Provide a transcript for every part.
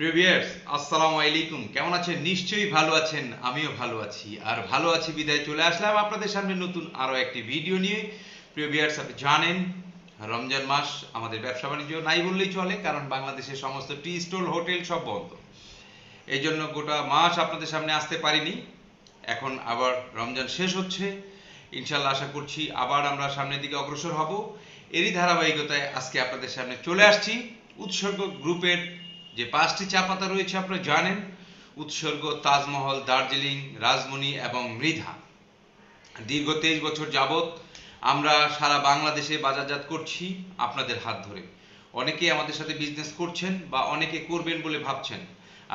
প্রিয় ভিউয়ার্স, আসসালামু আলাইকুম। কেমন আছেন? নিশ্চয়ই ভালো আছেন, আমিও ভালো আছি। আর ভালো আছি বিদায় চলে আসলাম আপনাদের সামনে নতুন আরও একটি ভিডিও নিয়ে। প্রিয় ভিউয়ার্স, আপনি জানেন, রমজান মাস আমাদের ব্যবসা বাণিজ্য নাই বললেই চলে, কারণ বাংলাদেশের সমস্ত টি স্টল, হোটেল সব বন্ধ। এই জন্য গোটা মাস আপনাদের সামনে আসতে পারিনি। এখন আবার রমজান শেষ হচ্ছে। ইনশাল্লাহ আশা করছি আবার আমরা সামনের দিকে অগ্রসর হব। এরই ধারাবাহিকতায় আজকে আপনাদের সামনে চলে আসছি। উৎসর্গ গ্রুপের যে পাঁচটি চা পাতা রয়েছে আপনারা জানেন, উৎসর্গ তাজমহল, দার্জিলিং, রাজমণি এবং মৃধা। দীর্ঘ তেইশ বছর যাবত আমরা সারা বাংলাদেশে বাজারজাত করছি আপনাদের হাত ধরে। অনেকেই আমাদের সাথে বিজনেস করছেন বা অনেকে করবেন বলে ভাবছেন।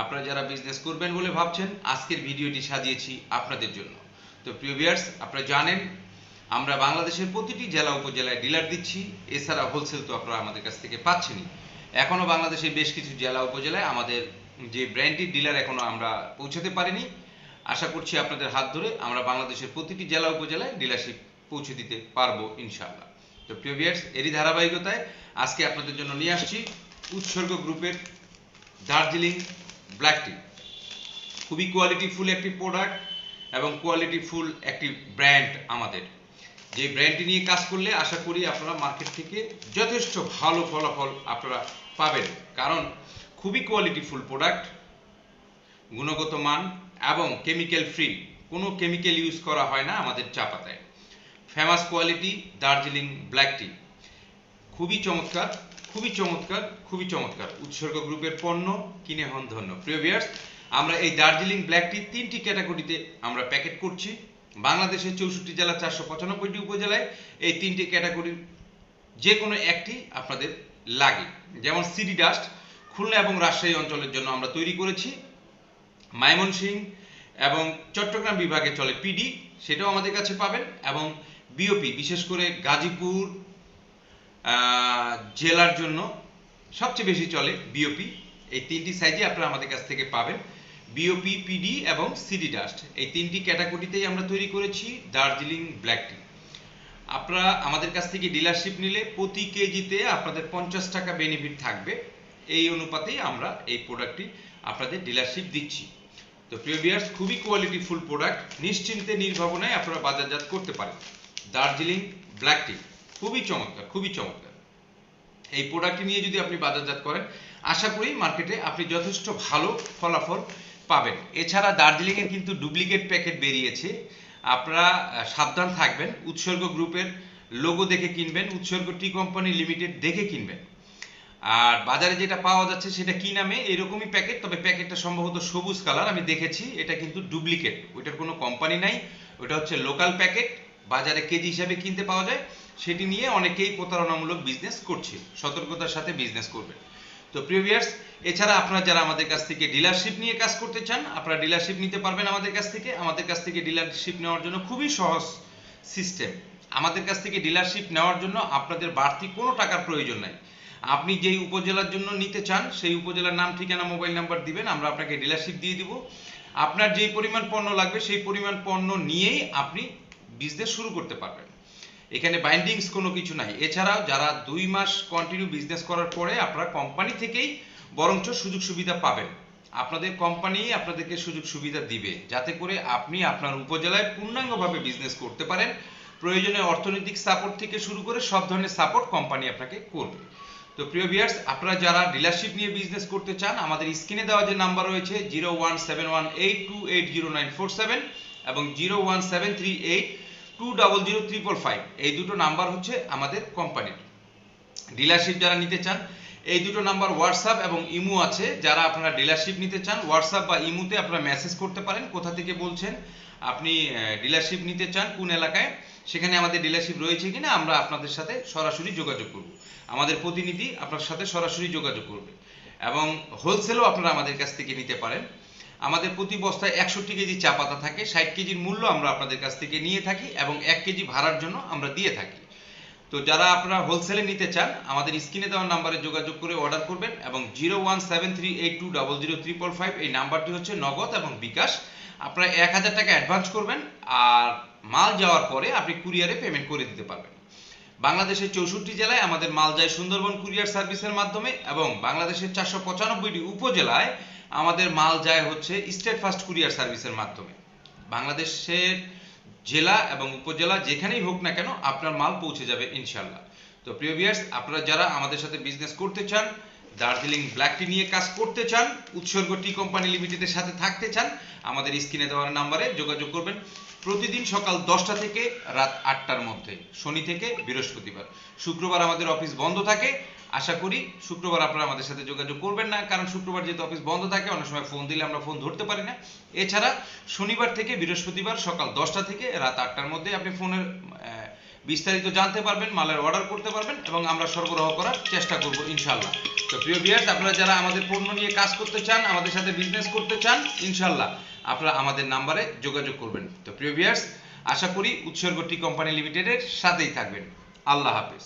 আপনারা যারা বিজনেস করবেন বলে ভাবছেন, আজকের ভিডিওটি সাজিয়েছি আপনাদের জন্য। তো প্রিয় ভিউয়ার্স আপনারা জানেন, আমরা বাংলাদেশের প্রতিটি জেলা উপজেলায় ডিলার দিচ্ছি, এছাড়া হোলসেল তো আপনারা আমাদের কাছ থেকে পাচ্ছেনই। এখনও বাংলাদেশের বেশ কিছু জেলা উপজেলায় আমাদের যে ব্র্যান্ডেড ডিলার এখনও আমরা পৌঁছাতে পারিনি। আশা করছি আপনাদের হাত ধরে আমরা বাংলাদেশের প্রতিটি জেলা উপজেলায় ডিলারশিপ পৌঁছে দিতে পারব ইনশাআল্লাহ। তো প্রিয় ভিউয়ার্স এরই ধারাবাহিকতায় আজকে আপনাদের জন্য নিয়ে আসছি উৎসর্গ গ্রুপের দার্জিলিং ব্ল্যাক টি। খুবই কোয়ালিটি ফুল একটি প্রোডাক্ট এবং কোয়ালিটি ফুল একটি ব্র্যান্ড আমাদের। যে ব্র্যান্ডটি নিয়ে কাজ করলে আশা করি আপনারা মার্কেট থেকে যথেষ্ট ভালো ফলাফল আপনারা পাবেন। কারণ খুবই কোয়ালিটিফুল প্রোডাক্ট গুণগত মান এবং কেমিক্যাল ফ্রি কোনো কেমিক্যাল ইউজ করা হয় না আমাদের চা পাতায়। Famous quality Darjeeling black tea খুবই চমৎকার খুবই চমৎকার খুবই চমৎকার। উৎসর্গ গ্রুপের পণ্য, কিনে হন ধন্য। প্রিয় ভিউয়ার্স আমরা এই দার্জিলিং ব্ল্যাক টি তিনটি ক্যাটাগরিতে আমরা প্যাকেট করছি। বাংলাদেশের চৌষট্টি জেলা চারশো পঁচানব্বইটি উপজেলায় এই তিনটি ক্যাটাগরির যে কোনো একটি আপনাদের লাগে। যেমন সিডি ডাস্ট খুলনা এবং রাজশাহী অঞ্চলের জন্য আমরা তৈরি করেছি। মাইমনসিং এবং চট্টগ্রাম বিভাগে চলে পিডি সেটাও আমাদের কাছে পাবেন। এবং বিওপি বিশেষ করে গাজীপুর জেলার জন্য সবচেয়ে বেশি চলে বিওপি এই তিনটি সাইজে আপনারা আমাদের কাছ থেকে পাবেন। বিওপি পিডি এবং সিডি ডাস্ট এই তিনটি ক্যাটাগরিতেই আমরা তৈরি করেছি, দার্জিলিং ব্ল্যাক টি আপনারা আমাদের কাছ থেকে ডিলারশিপ নিলে প্রতি কেজিতে আপনাদের পঞ্চাশ টাকা বেনিফিট থাকবে। এই অনুপাতেই আমরা এই প্রোডাক্টটি আপনাদের ডিলারশিপ দিচ্ছি। তো প্রিয় বিয়ার্স খুবই কোয়ালিটিফুল প্রোডাক্ট নিশ্চিন্তে, নির্ভাবনায় আপনারা বাজারজাত করতে পারেন। দার্জিলিং ব্ল্যাক টি খুবই চমৎকার খুবই চমৎকার। এই প্রোডাক্টটি নিয়ে যদি আপনি বাজারজাত করেন, আশা করি মার্কেটে আপনি যথেষ্ট ভালো ফলাফল পাবেন। এছাড়া দার্জিলিংয়ের কিন্তু ডুপ্লিকেট প্যাকেট বেরিয়েছে। আপনারা সাবধান থাকবেন। উৎসর্গ গ্রুপের লোগো দেখে কিনবেন। উৎসর্গ টি কোম্পানি লিমিটেড দেখে কিনবেন। আর বাজারে যেটা পাওয়া যাচ্ছে সেটা কি নামে? এরকমই প্যাকেট তবে প্যাকেটটা সম্ভবত সবুজ কালার আমি দেখেছি। এটা কিন্তু ডুপ্লিকেট ওইটার কোনো কোম্পানি নাই। ওটা হচ্ছে লোকাল প্যাকেট বাজারে কেজি হিসাবে কিনতে পাওয়া যায়। সেটি নিয়ে অনেকেই প্রতারণামূলক বিজনেস করছে। সতর্কতার সাথে বিজনেস করবেন তো প্রিয় ভিউয়ার্স এছাড়া আপনারা যারা আমাদের কাছ থেকে ডিলারশিপ নিয়ে কাজ করতে চান, আপনারা ডিলারশিপ নিতে পারবেন আমাদের কাছ থেকে। আমাদের কাছ থেকে ডিলারশিপ নেওয়ার জন্য খুবই সহজ সিস্টেম আমাদের কাছ থেকে ডিলারশিপ নেওয়ার জন্য আপনাদের বাড়তি কোনো টাকার প্রয়োজন নাই। আপনি যেই উপজেলার জন্য নিতে চান, সেই উপজেলার নাম, ঠিকানা মোবাইল নাম্বার দিবেন, আমরা আপনাকে ডিলারশিপ দিয়ে দিব। আপনার যেই পরিমাণ পণ্য লাগবে, সেই পরিমাণ পণ্য নিয়েই আপনি বিজনেস শুরু করতে পারবেন। এখানে বাইন্ডিংস কোনো কিছু নাই। এছাড়াও যারা দুই মাস কন্টিনিউ বিজনেস করার পরে আপনারা কোম্পানি থেকেই বরঞ্চ সুযোগ সুবিধা পাবেন। আপনাদের কোম্পানি আপনাদেরকে সুযোগ সুবিধা দিবে, যাতে করে আপনি আপনার উপজেলায় পূর্ণাঙ্গভাবে বিজনেস করতে পারেন। প্রয়োজনে অর্থনৈতিক সাপোর্ট থেকে শুরু করে সব ধরনের সাপোর্ট কোম্পানি আপনাকে করবে। তো প্রিয় ভিউয়ার্স আপনারা যারা ডিলারশিপ নিয়ে বিজনেস করতে চান, আমাদের স্ক্রিনে দেওয়া যে নাম্বার রয়েছে zero one seven one eight two eight zero nine four seven এবং zero one seven three eight two double zero triple five এই দুটো নাম্বার হচ্ছে আমাদের কোম্পানির ডিলারশিপ যারা নিতে চান, এই দুটো নাম্বার হোয়াটসঅ্যাপ এবং ইমো আছে। যারা আপনারা ডিলারশিপ নিতে চান হোয়াটসঅ্যাপ বা ইমোতে আপনারা মেসেজ করতে পারেন, কোথা থেকে বলছেন, আপনি ডিলারশিপ নিতে চান, কোন এলাকায়, সেখানে আমাদের ডিলারশিপ রয়েছে কিনা, আমরা আপনাদের সাথে সরাসরি যোগাযোগ করব। আমাদের প্রতিনিধি আপনার সাথে সরাসরি যোগাযোগ করবে। এবং হোলসেলও আপনারা আমাদের কাছ থেকে নিতে পারেন। আমাদের প্রতি বস্তায় একষট্টি কেজি চা পাতা থাকে, ষাট কেজির মূল্য আমরা আপনাদের কাছ থেকে নিয়ে থাকি এবং এক কেজি ভাড়ার জন্য আমরা দিয়ে থাকি। তো যারা আপনারা হোলসেলে নিতে চান, আমাদের স্ক্রিনে দেওয়া নাম্বারে যোগাযোগ করে অর্ডার করবেন এবং zero one seven three eight two double zero triple five এই নাম্বারটি হচ্ছে নগদ এবং বিকাশ। আপনারা এক হাজার টাকা অ্যাডভান্স করবেন আর মাল যাওয়ার পরে আপনি কুরিয়ারে পেমেন্ট করে দিতে পারবেন। বাংলাদেশের চৌষট্টি জেলায় আমাদের মাল যায় সুন্দরবন কুরিয়ার সার্ভিসের মাধ্যমে এবং বাংলাদেশের চারশো পঁচানব্বইটি উপজেলায় আমাদের মাল যায় হচ্ছে স্টেট ফাস্ট কুরিয়ার সার্ভিসের মাধ্যমে। বাংলাদেশের জেলা এবং উপজেলা যেখানেই হোক না কেন আপনার মাল পৌঁছে যাবে ইনশাল্লাহ তো প্রিয় ভিউয়ার্স আপনারা যারা আমাদের সাথে বিজনেস করতে চান দার্জিলিং ব্ল্যাক টি নিয়ে কাজ করতে চান, উৎসর্গ টি কোম্পানি লিমিটেডের সাথে থাকতে চান, আমাদের স্ক্রিনে দেওয়ার নাম্বারে যোগাযোগ করবেন প্রতিদিন সকাল দশটা থেকে রাত আটটার মধ্যে, শনি থেকে বৃহস্পতিবার। শুক্রবার আমাদের অফিস বন্ধ থাকে। আশা করি শুক্রবার আপনারা আমাদের সাথে যোগাযোগ করবেন না, কারণ শুক্রবার যেহেতু অফিস বন্ধ থাকে, অনেক সময় ফোন দিলে আমরা ফোন ধরতে পারি না। এছাড়া শনিবার থেকে বৃহস্পতিবার সকাল দশটা থেকে রাত আটটার মধ্যে আপনি ফোনের বিস্তারিত জানতে পারবেন, মালের অর্ডার করতে পারবেন এবং আমরা সরবরাহ করার চেষ্টা করব ইনশাল্লাহ তো প্রিয় বিয়ার্স আপনারা যারা আমাদের পণ্য নিয়ে কাজ করতে চান, আমাদের সাথে বিজনেস করতে চান ইনশাল্লাহ আপনারা আমাদের নাম্বারে যোগাযোগ করবেন। তো প্রিয় বিয়ার্স আশা করি উৎসর্গ টি কোম্পানি লিমিটেডের সাথেই থাকবেন। আল্লাহ হাফেজ।